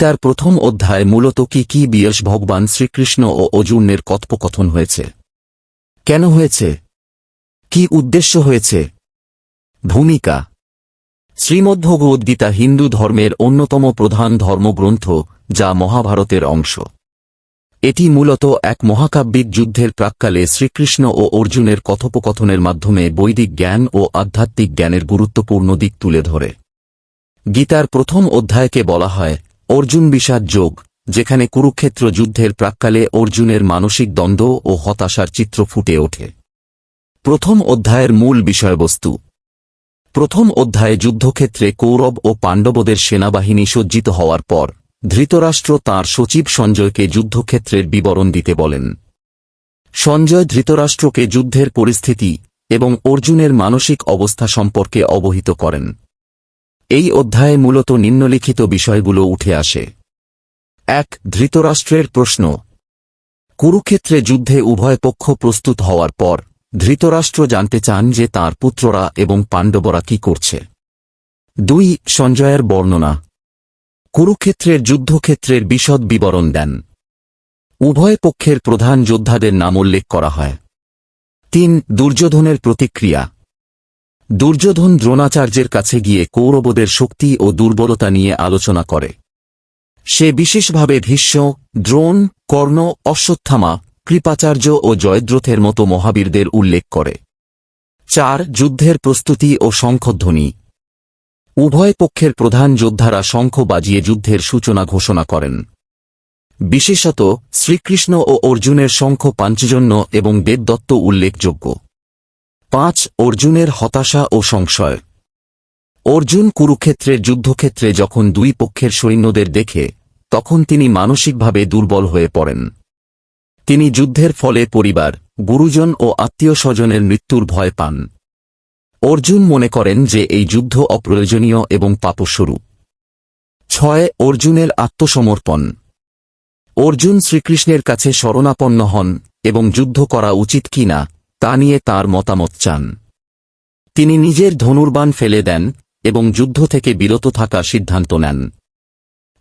গীতার প্রথম অধ্যায় মূলত কি কি বিয়স ভগবান শ্রীকৃষ্ণ ও অর্জুনের কথোপকথন হয়েছে। কেন হয়েছে? কি উদ্দেশ্য হয়েছে? ভূমিকা। শ্রীমদ্ভগবদ্গীতা হিন্দু ধর্মের অন্যতম প্রধান ধর্মগ্রন্থ, যা মহাভারতের অংশ। এটি মূলত এক মহাকাব্যিক যুদ্ধের প্রাক্কালে শ্রীকৃষ্ণ ও অর্জুনের কথোপকথনের মাধ্যমে বৈদিক জ্ঞান ও আধ্যাত্মিক জ্ঞানের গুরুত্বপূর্ণ দিক তুলে ধরে। গীতার প্রথম অধ্যায়কে বলা হয় অর্জুন বিষাদ যোগ, যেখানে কুরুক্ষেত্র যুদ্ধের প্রাক্কালে অর্জুনের মানসিক দ্বন্দ্ব ও হতাশার চিত্র ফুটে ওঠে। প্রথম অধ্যায়ের মূল বিষয়বস্তু। প্রথম অধ্যায়ে যুদ্ধক্ষেত্রে কৌরব ও পাণ্ডবদের সেনাবাহিনী সজ্জিত হওয়ার পর, ধৃতরাষ্ট্র তাঁর সচিব সঞ্জয়কে যুদ্ধক্ষেত্রের বিবরণ দিতে বলেন। সঞ্জয় ধৃতরাষ্ট্রকে যুদ্ধের পরিস্থিতি এবং অর্জুনের মানসিক অবস্থা সম্পর্কে অবহিত করেন। এই অধ্যায়ে মূলত নিম্নলিখিত বিষয়গুলো উঠে আসে। এক, ধৃতরাষ্ট্রের প্রশ্ন। কুরুক্ষেত্রে যুদ্ধে উভয় পক্ষ প্রস্তুত হওয়ার পর, ধৃতরাষ্ট্র জানতে চান যে তার পুত্ররা এবং পাণ্ডবরা কি করছে। দুই, সঞ্জয়ের বর্ণনা। কুরুক্ষেত্রের যুদ্ধক্ষেত্রের বিশদ বিবরণ দেন। উভয় পক্ষের প্রধান যোদ্ধাদের নাম উল্লেখ করা হয়। তিন, দুর্যোধনের প্রতিক্রিয়া। দুর্যোধন দ্রোণাচার্যের কাছে গিয়ে কৌরবদের শক্তি ও দুর্বলতা নিয়ে আলোচনা করে। সে বিশেষভাবে ভীষ্ম, দ্রোণ, কর্ণ, অশ্বত্থামা, কৃপাচার্য ও জয়দ্রথের মতো মহাবীরদের উল্লেখ করে। চার যুদ্ধের প্রস্তুতি ও শঙ্খধ্বনি। উভয় পক্ষের প্রধান যোদ্ধারা শঙ্খ বাজিয়ে যুদ্ধের সূচনা ঘোষণা করেন। বিশেষত শ্রীকৃষ্ণ ও অর্জুনের শঙ্খ পাঞ্চজন্য এবং দেবদত্ত উল্লেখযোগ্য। পাঁচ অর্জুনের হতাশা ও সংশয়। অর্জুন কুরুক্ষেত্রের যুদ্ধক্ষেত্রে যখন দুই পক্ষের সৈন্যদের দেখে, তখন তিনি মানসিকভাবে দুর্বল হয়ে পড়েন। তিনি যুদ্ধের ফলে পরিবার, গুরুজন ও আত্মীয় স্বজনের মৃত্যুর ভয় পান। অর্জুন মনে করেন যে এই যুদ্ধ অপ্রয়োজনীয় এবং পাপস্বরূপ। ছয় অর্জুনের আত্মসমর্পণ। অর্জুন শ্রীকৃষ্ণের কাছে শরণাপন্ন হন এবং যুদ্ধ করা উচিত কিনা তা নিয়ে তার মতামত চান। তিনি নিজের ধনুর্বাণ ফেলে দেন এবং যুদ্ধ থেকে বিরত থাকার সিদ্ধান্ত নেন।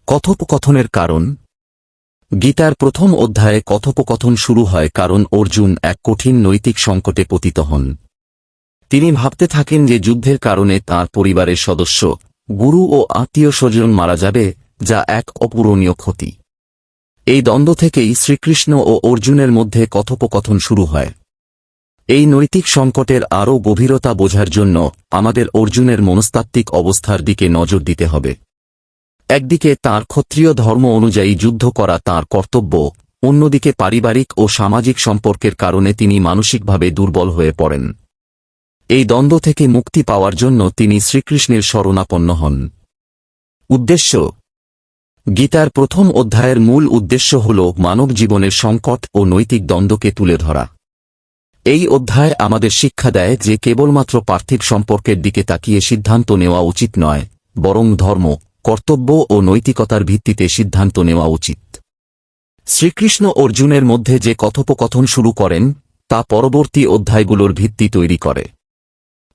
কথোপকথনের কারণ? গীতার প্রথম অধ্যায়ে কথোপকথন শুরু হয় কারণ অর্জুন এক কঠিন নৈতিক সংকটে পতিত হন। তিনি ভাবতে থাকেন যে যুদ্ধের কারণে তার পরিবারের সদস্য, গুরু ও আত্মীয় স্বজন মারা যাবে, যা এক অপূরণীয় ক্ষতি। এই দ্বন্দ্ব থেকেই শ্রীকৃষ্ণ ও অর্জুনের মধ্যে কথোপকথন শুরু হয়। এই নৈতিক সংকটের আরও গভীরতা বোঝার জন্য আমাদের অর্জুনের মনস্তাত্ত্বিক অবস্থার দিকে নজর দিতে হবে। একদিকে তার ক্ষত্রিয় ধর্ম অনুযায়ী যুদ্ধ করা তার কর্তব্য, অন্যদিকে পারিবারিক ও সামাজিক সম্পর্কের কারণে তিনি মানসিকভাবে দুর্বল হয়ে পড়েন। এই দ্বন্দ্ব থেকে মুক্তি পাওয়ার জন্য তিনি শ্রীকৃষ্ণের শরণাপন্ন হন। উদ্দেশ্য, গীতার প্রথম অধ্যায়ের মূল উদ্দেশ্য হল মানব জীবনের সংকট ও নৈতিক দ্বন্দ্বকে তুলে ধরা। এই অধ্যায় আমাদের শিক্ষা দেয় যে কেবলমাত্র পার্থিব সম্পর্কের দিকে তাকিয়ে সিদ্ধান্ত নেওয়া উচিত নয়, বরং ধর্ম, কর্তব্য ও নৈতিকতার ভিত্তিতে সিদ্ধান্ত নেওয়া উচিত। শ্রীকৃষ্ণ অর্জুনের মধ্যে যে কথোপকথন শুরু করেন, তা পরবর্তী অধ্যায়গুলোর ভিত্তি তৈরি করে।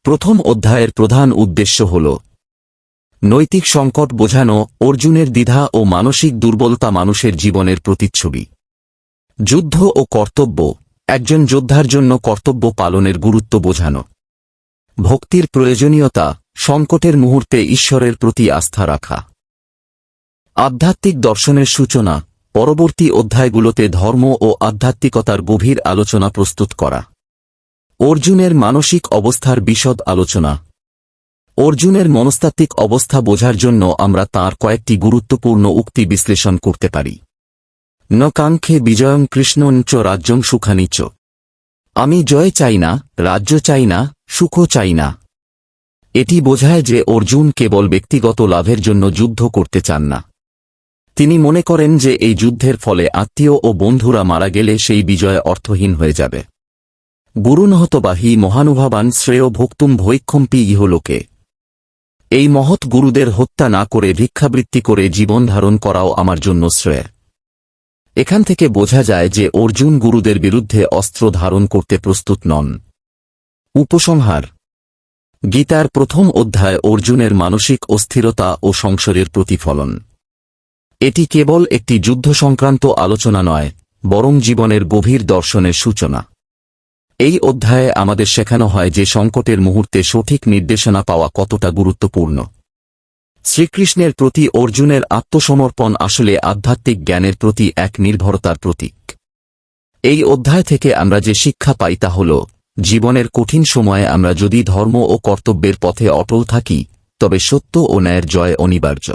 প্রথম অধ্যায়ের প্রধান উদ্দেশ্য হল, নৈতিক সংকট বোঝানো অর্জুনের দ্বিধা ও মানসিক দুর্বলতা মানুষের জীবনের প্রতিচ্ছবি। যুদ্ধ ও কর্তব্য একজন যোদ্ধার জন্য কর্তব্য পালনের গুরুত্ব বোঝানো। ভক্তির প্রয়োজনীয়তা, সংকটের মুহূর্তে ঈশ্বরের প্রতি আস্থা রাখা। আধ্যাত্মিক দর্শনের সূচনা, পরবর্তী অধ্যায়গুলোতে ধর্ম ও আধ্যাত্মিকতার গভীর আলোচনা প্রস্তুত করা। অর্জুনের মানসিক অবস্থার বিশদ আলোচনা। অর্জুনের মনস্তাত্ত্বিক অবস্থা বোঝার জন্য আমরা তার কয়েকটি গুরুত্বপূর্ণ উক্তি বিশ্লেষণ করতে পারি। ন বিজয়ং কৃষ্ণন চ রাজ্যং সুখানি চ। আমি জয় চাই না, রাজ্য চাই না সুখ চাই না। এটি বোঝায় যে অর্জুন কেবল ব্যক্তিগত লাভের জন্য যুদ্ধ করতে চান না। তিনি মনে করেন যে এই যুদ্ধের ফলে আত্মীয় ও বন্ধুরা মারা গেলে সেই বিজয় অর্থহীন হয়ে যাবে। গুরুনহতবাহী মহানুভাবান শ্রেয় ভোক্তুম ভৈক্ষম্পি ইহলোকে। এই মহৎ গুরুদের হত্যা না করে ভিক্ষাবৃত্তি করে জীবন ধারণ করাও আমার জন্য শ্রেয়। এখান থেকে বোঝা যায় যে অর্জুন গুরুদের বিরুদ্ধে অস্ত্র ধারণ করতে প্রস্তুত নন। উপসংহার। গীতার প্রথম অধ্যায় অর্জুনের মানসিক অস্থিরতা ও সংশয়ের প্রতিফলন। এটি কেবল একটি যুদ্ধ সংক্রান্ত আলোচনা নয়, বরং জীবনের গভীর দর্শনের সূচনা। এই অধ্যায়ে আমাদের শেখানো হয় যে সংকটের মুহূর্তে সঠিক নির্দেশনা পাওয়া কতটা গুরুত্বপূর্ণ। শ্রীকৃষ্ণের প্রতি অর্জুনের আত্মসমর্পণ আসলে আধ্যাত্মিক জ্ঞানের প্রতি এক নির্ভরতার প্রতীক। এই অধ্যায় থেকে আমরা যে শিক্ষা পাই তা হল, জীবনের কঠিন সময়ে আমরা যদি ধর্ম ও কর্তব্যের পথে অটল থাকি, তবে সত্য ও ন্যায়ের জয় অনিবার্য।